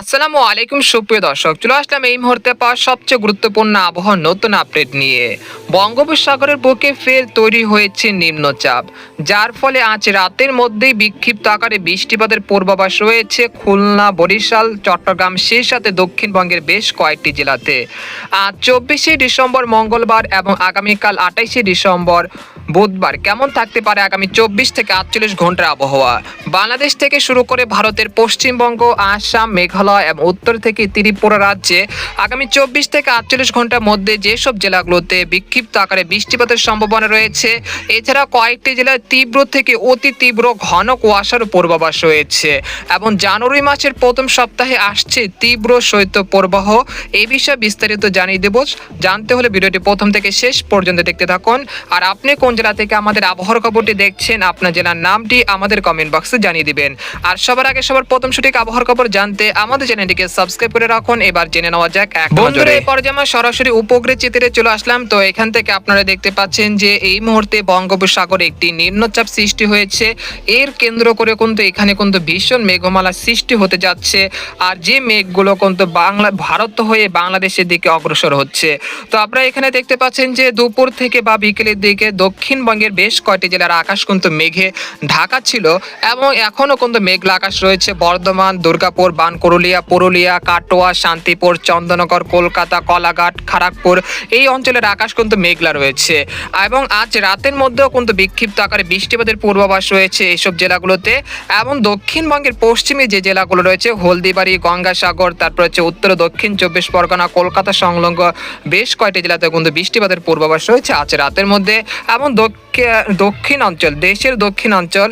আসসালামু আলাইকুম, সুপ্রিয় দর্শক। চলে আসলাম এই মুহূর্তে পাওয়া সবচেয়ে গুরুত্বপূর্ণ আবহাওয়ার নতুন আপডেট নিয়ে। বঙ্গোপসাগরের বুকে ফের তৈরি হয়েছে নিম্নচাপ, যার ফলে আজ রাতের মধ্যেই বিক্ষিপ্ত আকারে বৃষ্টিপাতের পূর্বাভাস রয়েছে খুলনা, বরিশাল, চট্টগ্রাম, সেই সাথে দক্ষিণবঙ্গের বেশ কয়েকটি জেলাতে। আজ চব্বিশে ডিসেম্বর মঙ্গলবার এবং আগামীকাল আঠাইশে ডিসেম্বর বুধবার কেমন থাকতে পারে আগামী চব্বিশ থেকে আটচল্লিশ ঘণ্টার আবহাওয়া? বাংলাদেশ থেকে শুরু করে ভারতের পশ্চিমবঙ্গ, আসাম, মেঘালয় এবং উত্তর থেকে ত্রিপুরা রাজ্যে আগামী চব্বিশ থেকে আটচল্লিশ ঘণ্টার মধ্যে যেসব জেলাগুলোতে বিক্ষিপ্ত আকারে বৃষ্টিপাতের সম্ভাবনা রয়েছে, এছাড়া কয়েকটি জেলায় তীব্র থেকে অতি তীব্র ঘন কুয়াশার পূর্বাভাস রয়েছে এবং জানুয়ারি মাসের প্রথম সপ্তাহে আসছে তীব্র শৈত্য প্রবাহ এই বিষয়ে বিস্তারিত জানিয়ে দেব। জানতে হলে ভিডিওটি প্রথম থেকে শেষ পর্যন্ত দেখতে থাকুন। আর আপনি কোন জেলা থেকে আমাদের আবহাওয়ার খবরটি দেখছেন, আপনার জেলার নামটি আমাদের কমেন্ট বক্সে জানিয়ে দিবেন। আর সবার আগে সবার প্রথম সঠিক আবহাওয়ার খবর জানতে আমাদের চ্যানেলটিকে সাবস্ক্রাইব করে রাখুন। এবার জেনে নেওয়া যাক, এক বন্ধুরা এই পর্যায়ে আমরা সরাসরি উপগ্রহ চিত্রে চলে আসলাম, তো এখান থেকে আপনারা দেখতে পাচ্ছেন যে এই মুহূর্তে বঙ্গোপসাগরে একটি নিম্নচাপ সৃষ্টি হয়েছে। এর কেন্দ্র করে কিন্তু এখানে কিন্তু ভীষণ মেঘমালা সৃষ্টি হতে যাচ্ছে। আর যে মেঘগুলো কিন্তু বাংলা, ভারত হয়ে বাংলাদেশের দিকে অগ্রসর হচ্ছে। তো আপনারা এখানে দেখতে পাচ্ছেন যে দুপুর থেকে বা বিকেলের দিকে দক্ষিণবঙ্গের বেশ কয়টি জেলার আকাশ কিন্তু মেঘে ঢাকা ছিল এবং এখনও কিন্তু মেঘলা আকাশ রয়েছে। বর্ধমান, দুর্গাপুর বানকরুলিয়া পুরুলিয়া, কাটোয়া, শান্তিপুর, চন্দননগর, কলকাতা, কলাঘাট খড়গপুর এই অঞ্চলের আকাশ কিন্তু মেঘলা রয়েছে। এবং আজ রাতের মধ্যেও কিন্তু বিক্ষিপ্ত আকারে বৃষ্টিপাতের পূর্বাভাস রয়েছে এইসব জেলাগুলোতে এবং দক্ষিণবঙ্গের পশ্চিমে যে জেলাগুলো রয়েছে, হলদিবাড়ি, গঙ্গাসাগর, তারপর হচ্ছে উত্তর, দক্ষিণ চব্বিশ পরগনা, কলকাতা সংলগ্ন বেশ কয়েকটি জেলাতে কিন্তু বৃষ্টিপাতের পূর্বাভাস রয়েছে আজ রাতের মধ্যে এবং দক্ষিণ দক্ষিণ অঞ্চল দেশের দক্ষিণ অঞ্চল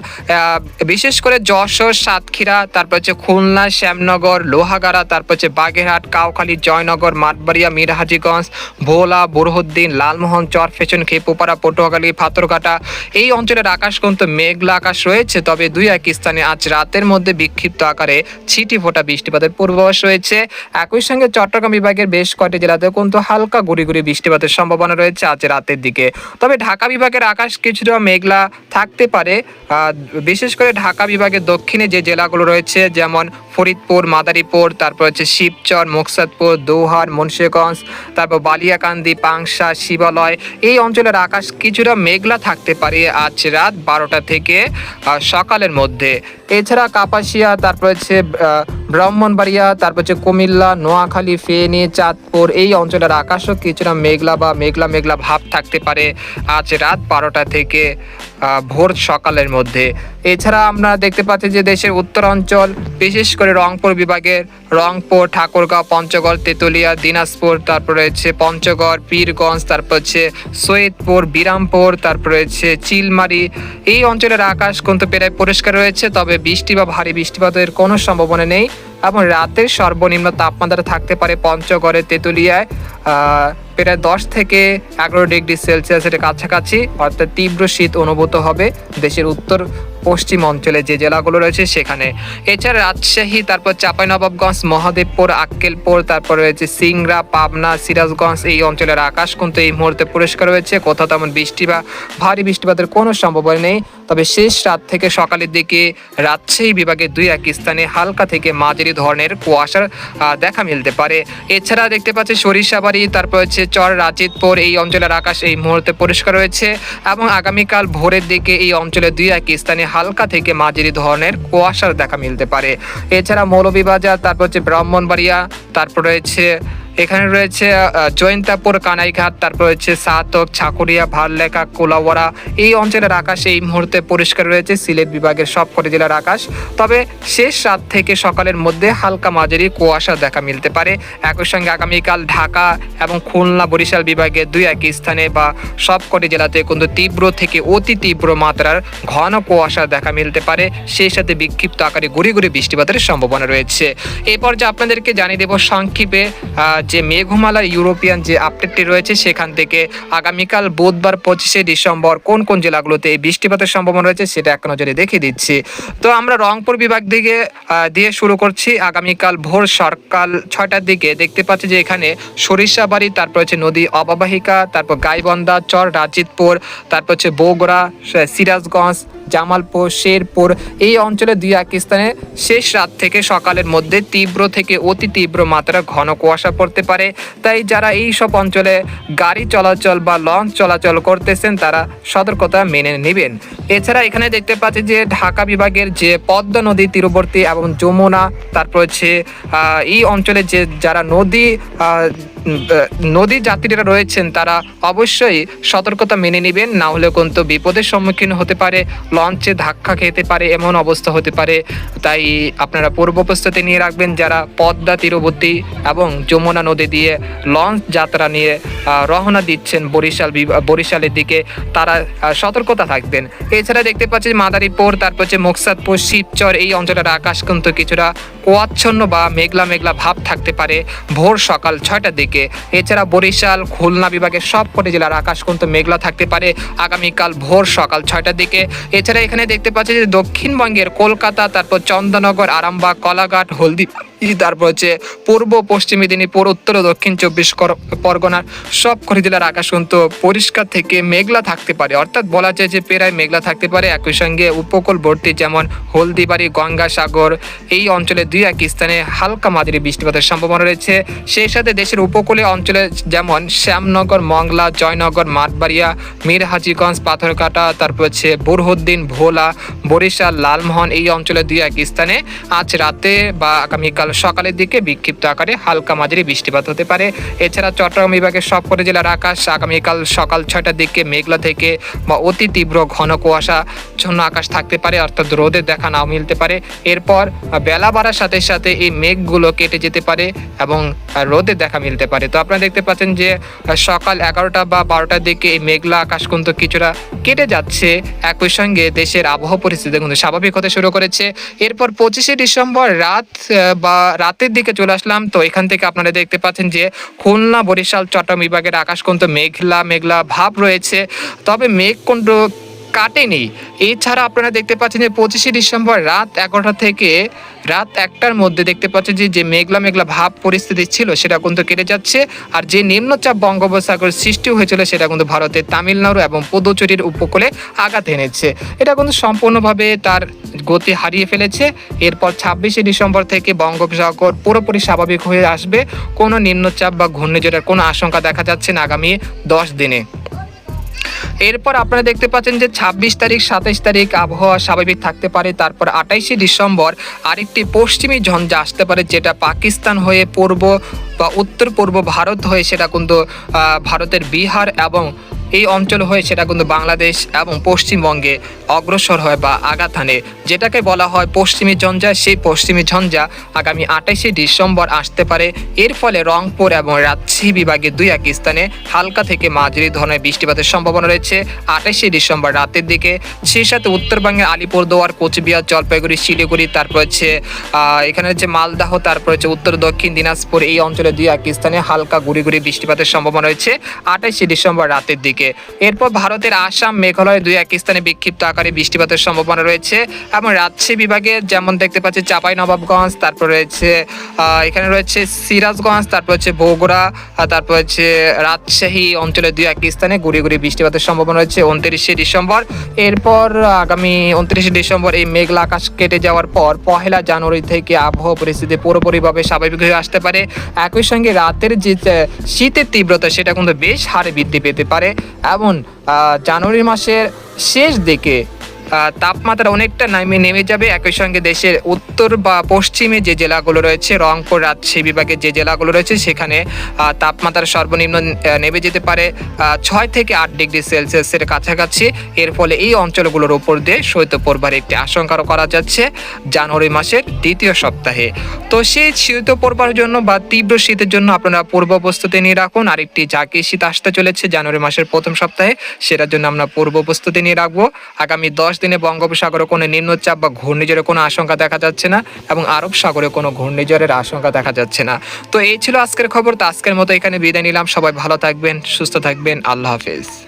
বিশেষ করে যশোর, সাতক্ষীরা, তারপর হচ্ছে খুলনা, শ্যামনগর, লোহাগাড়া, তারপর হচ্ছে বাগেরহাট, কাউখালী, জয়নগর, মাঠবাড়িয়া, মিরহাজিগঞ্জ, ভোলা, বুরহুদ্দিন, লালমোহন চরফেশন খেপুপাড়া, পটুয়াখালী, ফাতরঘাটা। এই অঞ্চলের আকাশ কিন্তু মেঘলা আকাশ রয়েছে, তবে দুই এক স্থানে আজ রাতের মধ্যে বিক্ষিপ্ত আকারে ছিটি ফোটা বৃষ্টিপাতের পূর্বাভাস রয়েছে। একই সঙ্গে চট্টগ্রাম বিভাগের বেশ কয়েকটি জেলাতে কিন্তু হালকা গুড়ি গুড়ি বৃষ্টিপাতের সম্ভাবনা রয়েছে আজ রাতের দিকে। তবে ঢাকা বিভাগের আকাশ কিছুটা মেঘলা থাকতে পারে বিশেষ করে ঢাকা বিভাগের দক্ষিণে যে জেলাগুলো রয়েছে, যেমন ফরিদপুর, মাদারীপুর, তারপর হচ্ছে শিবচর, মুকসাদপুর, দৌহার, মুন্সীগঞ্জ, তারপর বালিয়াকান্দি, পাংশা, শিবালয়, এই অঞ্চলের আকাশ কিছুটা মেঘলা থাকতে পারে আজ রাত বারোটা থেকে সকালের মধ্যে। এছাড়া কাপাসিয়া, তারপর হচ্ছে ব্রাহ্মণবাড়িয়া, তারপর হচ্ছে কুমিল্লা, নোয়াখালী, ফেনী, চাঁদপুর, এই অঞ্চলের আকাশও কিছুটা মেঘলা বা মেঘলা মেঘলা ভাব থাকতে পারে। আজ রাত বারোটা থেকে ভোর সকালের মধ্যে। এছাড়া আমরা দেখতে পাচ্ছি যে দেশের উত্তর অঞ্চল বিশেষ করে রংপুর বিভাগের রংপুর, ঠাকুরগাঁও, পঞ্চগড়, তেতুলিয়া, দিনাজপুর, তারপর রয়েছে পঞ্চগড়, পীরগঞ্জ, তারপর হচ্ছে সৈয়দপুর, বিরামপুর, তারপর রয়েছে চিলমারি। এই অঞ্চলের আকাশ কিন্তু প্রায় পরিষ্কার রয়েছে, তবে বৃষ্টি বা ভারী বৃষ্টিপাতের কোনো সম্ভাবনা নেই। এবং রাতের সর্বনিম্ন তাপমাত্রা থাকতে পারে পঞ্চগড়ের তেঁতুলিয়ায় প্রায় দশ থেকে এগারো ডিগ্রি সেলসিয়াসের কাছাকাছি, অর্থাৎ তীব্র শীত অনুভূত হবে দেশের উত্তর পশ্চিম অঞ্চলে যে জেলাগুলো রয়েছে সেখানে। এছাড়া রাজশাহী, তারপর চাঁপাইনবাবগঞ্জ, মহাদেবপুর, আক্কেলপুর, তারপর রয়েছে সিংড়া, পাবনা, সিরাজগঞ্জ, এই অঞ্চলের আকাশ কিন্তু এই মুহূর্তে পরিষ্কার রয়েছে। কোথাও তেমন বৃষ্টি বা ভারী বৃষ্টিপাতের কোনো সম্ভাবনা নেই। তবে শেষ রাত থেকে সকালের দিকে রাজশাহী বিভাগে দুই এক স্থানে হালকা থেকে মাঝারি ধরনের কুয়াশার দেখা মিলতে পারে। এছাড়া দেখতে পাচ্ছি সরিষাবাড়ি, তারপর হচ্ছে চর রাজিতপুর, এই অঞ্চলের আকাশ এই মুহূর্তে পরিষ্কার রয়েছে। এবং আগামীকাল ভোরের দিকে এই অঞ্চলে দুই এক স্থানে হালকা থেকে মাঝারি ধরনের কুয়াশার দেখা মিলতে পারে। এছাড়া মৌলভীবাজার, তারপর হচ্ছে ব্রাহ্মণবাড়িয়া, তারপর রয়েছে এখানে রয়েছে জয়ন্তাপুর কানাইঘাট, তারপর রয়েছে সাতক ছাকুরিয়া ভাললেখা কোলাওয়ারা এই অঞ্চলের আকাশ এই মুহূর্তে পরিষ্কার রয়েছে, সিলেট বিভাগের সবকটি জেলার আকাশ। তবে শেষ রাত থেকে সকালের মধ্যে হালকা মাঝারি কুয়াশা দেখা মিলতে পারে। একই সঙ্গে আগামীকাল ঢাকা এবং খুলনা, বরিশাল বিভাগে দুই একই স্থানে বা সবকটি জেলাতে কিন্তু তীব্র থেকে অতি তীব্র মাত্রার ঘন কুয়াশা দেখা মিলতে পারে। সেই সাথে বিক্ষিপ্ত আকারে গুড়ি গুড়ি বৃষ্টিপাতের সম্ভাবনা রয়েছে। এরপর যে আপনাদেরকে জানিয়ে দেব সংক্ষেপে যে মেঘমালার ইউরোপিয়ান যে আপডেটটি রয়েছে সেখান থেকে আগামীকাল বুধবার পঁচিশে ডিসেম্বর কোন কোন জেলাগুলোতে এই বৃষ্টিপাতের সম্ভাবনা রয়েছে সেটা এক নজরে দেখিয়ে দিচ্ছি। তো আমরা রংপুর বিভাগ থেকে দিয়ে শুরু করছি। আগামীকাল ভোর সকাল ছয়টার দিকে দেখতে পাচ্ছি যে এখানে সরিষাবাড়ি, তারপর হচ্ছে নদী অববাহিকা, তারপর গাইবন্দা চর রাজিতপুর তারপর হচ্ছে বগুড়া সিরাজগঞ্জ জামালপুর, শেরপুর এই অঞ্চলে দুই এক স্থানে শেষ রাত থেকে সকালের মধ্যে তীব্র থেকে অতি তীব্র মাত্রা ঘন কুয়াশা পড়তে পারে। তাই যারা এই সব অঞ্চলে গাড়ি চলাচল বা লঞ্চ চলাচল করতেছেন, তারা সতর্কতা মেনে নেবেন। এছাড়া এখানে দেখতে পাচ্ছি যে ঢাকা বিভাগের যে পদ্মা নদী তীরবর্তী এবং যমুনা, তারপর হচ্ছে এই অঞ্চলে যে যারা নদী নদী যাত্রীরা রয়েছেন, তারা অবশ্যই সতর্কতা মেনে নেবেন। না হলে কিন্তু বিপদের সম্মুখীন হতে পারে, লঞ্চে ধাক্কা খেতে পারে, এমন অবস্থা হতে পারে। তাই আপনারা পূর্ব প্রস্তুতি নিয়ে রাখবেন যারা পদ্মা তীরবর্তী এবং যমুনা নদী দিয়ে লঞ্চ যাত্রা নিয়ে রওনা দিচ্ছেন বরিশাল বরিশালের দিকে, তারা সতর্কতা থাকবেন। এছাড়া দেখতে পাচ্ছি মাদারীপুর, তারপর হচ্ছে মোকসাদপুর, শিবচর, এই অঞ্চলের আকাশ কিন্তু কিছুটা কুয়াচ্ছন্ন বা মেঘলা মেঘলা ভাব থাকতে পারে ভোর সকাল ছয়টার দিকে। এছাড়া বরিশাল, খুলনা বিভাগের সবকটি জেলার আকাশ কিন্তু মেঘলা থাকতে পারে আগামীকাল ভোর সকাল ছয়টার দিকে। এছাড়া এখানে দেখতে পাচ্ছি যে দক্ষিণবঙ্গের কলকাতা, তারপর চন্দননগর আরামবাগ, কলাঘাট হলদি তারপর হচ্ছে পূর্ব, পশ্চিম মেদিনীপুর, উত্তর ও দক্ষিণ চব্বিশ পরগনার সবকটি জেলার আকাশ কিন্তু পরিষ্কার থেকে মেঘলা থাকতে পারে। অর্থাৎ বলা যায় যে প্রায় মেঘলা থাকতে পারে। একই সঙ্গে উপকূলবর্তী যেমন হলদিবাড়ি, গঙ্গাসাগর, এই অঞ্চলে দুই এক স্থানে হালকা মাঝারি বৃষ্টিপাতের সম্ভাবনা রয়েছে। সেই সাথে দেশের উপকূলীয় অঞ্চলে যেমন শ্যামনগর, মংলা, জয়নগর, মাঠবাড়িয়া, মিরহাজিগঞ্জ পাথরকাটা তারপর হচ্ছে বুরহুদ্দিন, ভোলা বরিশাল, লালমোহন এই অঞ্চলে দুই এক স্থানে আজ রাতে বা আগামীকাল সকালের দিকে বিক্ষিপ্ত আকারে হালকা মাঝারি বৃষ্টিপাত হতে পারে। এছাড়া চট্টগ্রাম বিভাগের সবকটি জেলার আকাশ আগামীকাল সকাল ছয়টার দিকে মেঘলা থেকে বা অতি তীব্র ঘন কুয়াশা জন্য আকাশ থাকতে পারে, অর্থাৎ রোদের দেখা নাও মিলতে পারে। এরপর বেলা বাড়ার সাথে সাথে এই মেঘগুলো কেটে যেতে পারে এবং রোদের দেখা মিলতে পারে। তো আপনারা দেখতে পাচ্ছেন যে সকাল এগারোটা বা বারোটার দিকে এই মেঘলা আকাশ কিন্তু কিছুটা কেটে যাচ্ছে। একই সঙ্গে দেশের আবহাওয়া পরিস্থিতি। কিন্তু স্বাভাবিক হতে শুরু করেছে। এরপর পঁচিশে ডিসেম্বর রাত বা রাতের দিকে চলে আসলাম। তো এখান থেকে আপনারা দেখতে পাচ্ছেন যে খুলনা, বরিশাল, চট্টগ্রাম বিভাগের আকাশ কিন্তু মেঘলা মেঘলা ভাব রয়েছে। তবে মেঘ কিন্তু কাটেনি। এছাড়া আপনারা দেখতে পাচ্ছেন যে পঁচিশে ডিসেম্বর রাত এগারোটা থেকে রাত একটার মধ্যে দেখতে পাচ্ছেন যে যে মেঘলা মেঘলা ভাব পরিস্থিতি ছিল, সেটা কিন্তু কেটে যাচ্ছে। আর যে নিম্নচাপ বঙ্গোপসাগর সৃষ্টি হয়েছিল, সেটা কিন্তু ভারতের তামিলনাড়ু এবং পুদুচেরির উপকূলে আঘাত এনেছে। এটা কিন্তু সম্পূর্ণভাবে তার গতি হারিয়ে ফেলেছে। এরপর ছাব্বিশে ডিসেম্বর থেকে বঙ্গোপসাগর পুরোপুরি স্বাভাবিক হয়ে আসবে। কোনো নিম্নচাপ বা ঘূর্ণিঝড়ের কোনো আশঙ্কা দেখা যাচ্ছে না আগামী দশ দিনে। এরপর আপনারা দেখতে পাচ্ছেন যে ছাব্বিশ তারিখ, সাতাইশ তারিখ আবহাওয়া স্বাভাবিক থাকতে পারে। তারপর আঠাইশে ডিসেম্বর আরেকটি পশ্চিমী ঝঞ্ঝা আসতে পারে, যেটা পাকিস্তান হয়ে পূর্ব বা উত্তর পূর্ব ভারত হয়ে, সেটা কিন্তু ভারতের বিহার এবং এই অঞ্চল হয়ে সেটা কিন্তু বাংলাদেশ এবং পশ্চিমবঙ্গে অগ্রসর হয় বা আঘাত হানে। যেটাকে বলা হয় পশ্চিমী ঝঞ্ঝা, সেই পশ্চিমী ঝঞ্ঝা আগামী আঠাইশে ডিসেম্বর আসতে পারে। এর ফলে রংপুর এবং রাজশাহী বিভাগের দুই এক স্থানে হালকা থেকে মাঝারি ধরনের বৃষ্টিপাতের সম্ভাবনা রয়েছে আঠাইশে ডিসেম্বর রাতের দিকে। সেই সাথে উত্তরবঙ্গের আলিপুরদুয়ার, কোচবিহার, জলপাইগুড়ি, শিলিগুড়ি, তারপর হচ্ছে এখানে হচ্ছে মালদাহ, তারপর হচ্ছে উত্তর, দক্ষিণ দিনাজপুর এই অঞ্চলে দুই এক স্থানে হালকা গুড়ি গুড়ি বৃষ্টিপাতের সম্ভাবনা রয়েছে আঠাইশে ডিসেম্বর রাতের দিকে। এরপর ভারতের আসাম, মেঘালয় দুই এক স্থানে বিক্ষিপ্ত আকারে বৃষ্টিপাতের সম্ভাবনা রয়েছে এবং রাজশাহী বিভাগে যেমন দেখতে পাচ্ছি চাপাই, নবাবগঞ্জ, তারপর রয়েছে এখানে রয়েছে সিরাজগঞ্জ, তারপর হচ্ছে বগুড়া তারপর হচ্ছে রাজশাহী অঞ্চলে দুই এক স্থানে গুড়ি গুড়ি বৃষ্টিপাতের সম্ভাবনা রয়েছে উনত্রিশে ডিসেম্বর। এরপর আগামী উনত্রিশে ডিসেম্বর এই মেঘলা আকাশ কেটে যাওয়ার পর পহেলা জানুয়ারি থেকে আবহাওয়া পরিস্থিতি পুরোপুরিভাবে স্বাভাবিক হয়ে আসতে পারে। একই সঙ্গে রাতের যে শীতের তীব্রতা সেটা কিন্তু বেশ হারে বৃদ্ধি পেতে পারে। এবং জানুয়ারি মাসের শেষ দিকে তাপমাত্রা অনেকটা নামে নেমে যাবে। একই সঙ্গে দেশের উত্তর বা পশ্চিমে যে জেলাগুলো রয়েছে, রংপুর, রাজশাহী বিভাগের যে জেলাগুলো রয়েছে, সেখানে তাপমাত্রা সর্বনিম্ন নেমে যেতে পারে ছয় থেকে আট ডিগ্রি সেলসিয়াসের কাছাকাছি। এর ফলে এই অঞ্চলগুলোর উপর দিয়ে শৈত্যপ্রবাহের একটি আশঙ্কাও করা যাচ্ছে জানুয়ারি মাসের দ্বিতীয় সপ্তাহে। তো সেই শৈত্যপ্রবাহের জন্য বা তীব্র শীতের জন্য আপনারা পূর্ব প্রস্তুতি নিয়ে রাখুন। আরেকটি জাকি শীত আসতে চলেছে জানুয়ারি মাসের প্রথম সপ্তাহে, সেটার জন্য আমরা পূর্ব প্রস্তুতি নিয়ে রাখব। আগামী দশ দিনে বঙ্গোপসাগরে কোনো নিম্নচাপ বা ঘূর্ণিঝড়ের কোনো আশঙ্কা দেখা যাচ্ছে না এবং আরব সাগরে কোনো ঘূর্ণিঝড়ের আশঙ্কা দেখা যাচ্ছে না। তো এই ছিল আজকের খবর। তো আজকের মতো এখানে বিদায় নিলাম। সবাই ভালো থাকবেন, সুস্থ থাকবেন। আল্লাহ হাফেজ।